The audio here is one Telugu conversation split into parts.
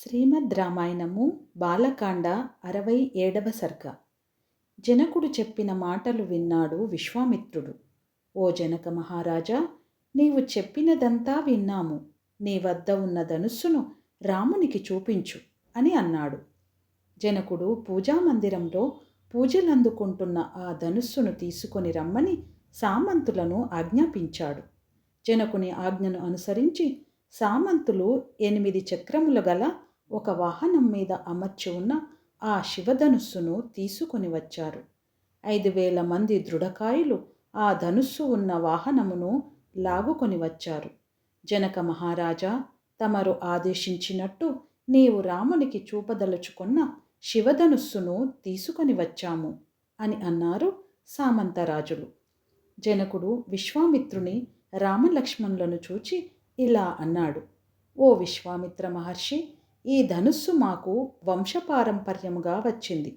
శ్రీమద్ రామాయణము బాలకాండ అరవై ఏడవ సర్గ. జనకుడు చెప్పిన మాటలు విన్నాడు విశ్వామిత్రుడు. ఓ జనక మహారాజా నీవు చెప్పినదంతా విన్నాము. నీ వద్ద ఉన్న ధనుస్సును రామునికి చూపించు అని అన్నాడు. జనకుడు పూజామందిరంలో పూజలందుకుంటున్న ఆ ధనుస్సును తీసుకొని రమ్మని సామంతులను ఆజ్ఞాపించాడు. జనకుని ఆజ్ఞను అనుసరించి సామంతులు ఎనిమిది చక్రములు గల ఒక వాహనం మీద అమర్చి ఉన్న ఆ శివధనుస్సును తీసుకొని వచ్చారు. ఐదు వేల మంది దృఢకాయులు ఆ ధనుస్సు ఉన్న వాహనమును లాగుకొని వచ్చారు. జనక మహారాజా తమరు ఆదేశించినట్టు నీవు రామునికి చూపదలుచుకున్న శివధనుస్సును తీసుకొని వచ్చాము అని అన్నారు సామంతరాజులు. జనకుడు విశ్వామిత్రుని రామలక్ష్మణులను చూచి ఇలా అన్నాడు ఓ విశ్వామిత్ర మహర్షి ఈ ధనుస్సు మాకు వంశపారంపర్యముగా వచ్చింది.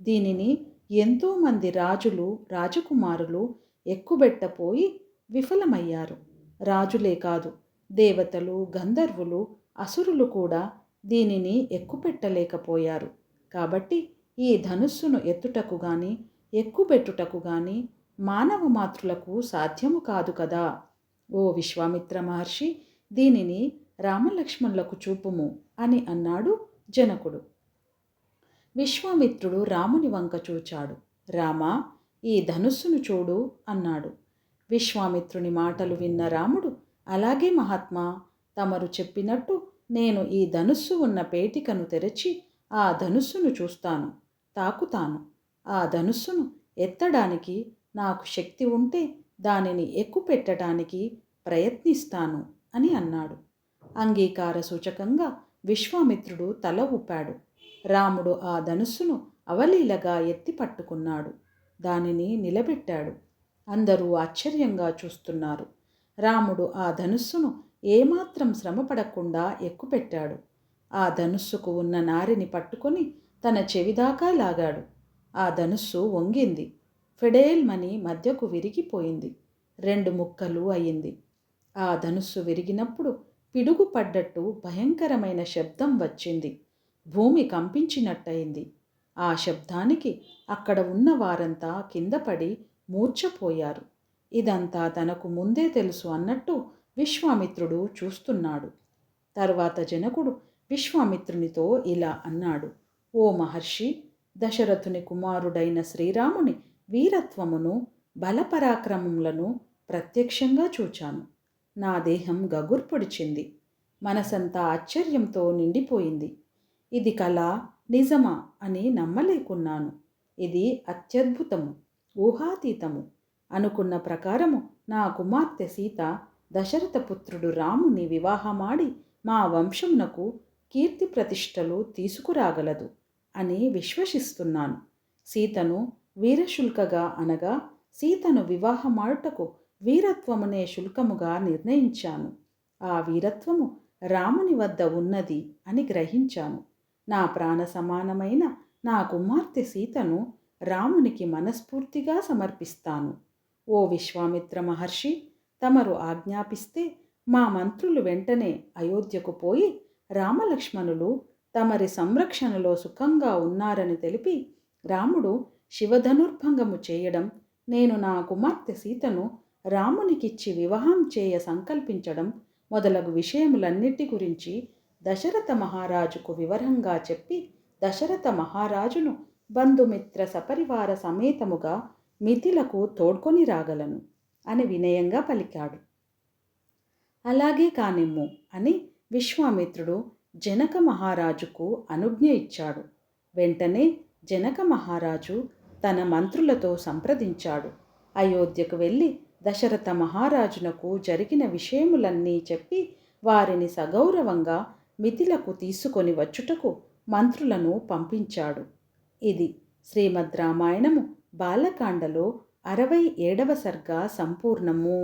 దీనిని ఎంతోమంది రాజులు రాజకుమారులు ఎక్కుబెట్టపోయి విఫలమయ్యారు. రాజులే కాదు దేవతలు గంధర్వులు అసురులు కూడా దీనిని ఎక్కుపెట్టలేకపోయారు కాబట్టి ఈ ధనుస్సును ఎత్తుటకు గాని ఎక్కుపెట్టుటకు గాని మానవ మాతృలకు సాధ్యము కాదు కదా. ఓ విశ్వామిత్ర మహర్షి దీనిని రామలక్ష్మణులకు చూపుము అని అన్నాడు జనకుడు. విశ్వామిత్రుడు రాముని వంక చూచాడు. రామా ఈ ధనుస్సును చూడు అన్నాడు. విశ్వామిత్రుని మాటలు విన్న రాముడు అలాగే మహాత్మా తమరు చెప్పినట్టు నేను ఈ ధనుస్సు ఉన్న పేటికను తెరచి ఆ ధనుస్సును చూస్తాను తాకుతాను. ఆ ధనుస్సును ఎత్తడానికి నాకు శక్తి ఉంటే దానిని ఎక్కుపెట్టడానికి ప్రయత్నిస్తాను అని అన్నాడు. అంగీకార సూచకంగా విశ్వామిత్రుడు తల ఊపాడు. రాముడు ఆ ధనుస్సును అవలీలగా ఎత్తి పట్టుకున్నాడు. దానిని నిలబెట్టాడు. అందరూ ఆశ్చర్యంగా చూస్తున్నారు. రాముడు ఆ ధనుస్సును ఏమాత్రం శ్రమపడకుండా ఎక్కుపెట్టాడు. ఆ ధనుస్సుకు ఉన్న నారిని పట్టుకొని తన చెవిదాకా లాగాడు. ఆ ధనుస్సు వంగింది. ఫెడేల్మని మధ్యకు విరిగిపోయింది. రెండు ముక్కలు అయింది. ఆ ధనుస్సు విరిగినప్పుడు పిడుగుపడ్డట్టు భయంకరమైన శబ్దం వచ్చింది. భూమి కంపించినట్టయింది. ఆ శబ్దానికి అక్కడ ఉన్న వారంతా కింద పడి మూర్ఛపోయారు. ఇదంతా తనకు ముందే తెలుసు అన్నట్టు విశ్వామిత్రుడు చూస్తున్నాడు. తర్వాత జనకుడు విశ్వామిత్రునితో ఇలా అన్నాడు. ఓ మహర్షి దశరథుని కుమారుడైన శ్రీరాముని వీరత్వమును బలపరాక్రమములను ప్రత్యక్షంగా చూచాను. నా దేహం గగుర్పొడిచింది మనసంతా ఆశ్చర్యంతో నిండిపోయింది. ఇది కళ నిజమా అని నమ్మలేకున్నాను. ఇది అత్యద్భుతము ఊహాతీతము అనుకున్న ప్రకారము నా కుమార్తె సీత దశరథ పుత్రుడు రాముని వివాహమాడి మా వంశమునకు కీర్తి ప్రతిష్టలు తీసుకురాగలదు అని విశ్వసిస్తున్నాను. సీతను వీరశుల్కగా అనగా సీతను వివాహమాడుటకు వీరత్వమునే శుల్కముగా నిర్ణయించాను. ఆ వీరత్వము రాముని వద్ద ఉన్నది అని గ్రహించాను. నా ప్రాణ సమానమైన నా కుమార్తె సీతను రామునికి మనస్ఫూర్తిగా సమర్పిస్తాను. ఓ విశ్వామిత్ర మహర్షి తమరు ఆజ్ఞాపిస్తే మా మంత్రులు వెంటనే అయోధ్యకు పోయి రామలక్ష్మణులు తమరి సంరక్షణలో సుఖంగా ఉన్నారని తెలిపి రాముడు శివధనుర్భంగము చేయడం నేను నా కుమార్తె సీతను రామునికిచ్చి వివాహం చేయ సంకల్పించడం మొదలగు విషయములన్నిటి గురించి దశరథ మహారాజుకు వివరంగా చెప్పి దశరథ మహారాజును బంధుమిత్ర సపరివార సమేతముగా మిథిలకు తోడ్కొని రాగలను అని వినయంగా పలికాడు. అలాగే కానిమ్ము అని విశ్వామిత్రుడు జనక మహారాజుకు అనుజ్ఞ ఇచ్చాడు. వెంటనే జనక మహారాజు తన మంత్రులతో సంప్రదించాడు. అయోధ్యకు వెళ్ళి దశరథ మహారాజునకు జరిగిన విషయములన్నీ చెప్పి వారిని సగౌరవంగా మిథిలకు తీసుకొని వచ్చుటకు మంత్రులను పంపించాడు. ఇది శ్రీమద్ రామాయణము బాలకాండలో అరవై ఏడవ సర్గ సంపూర్ణము.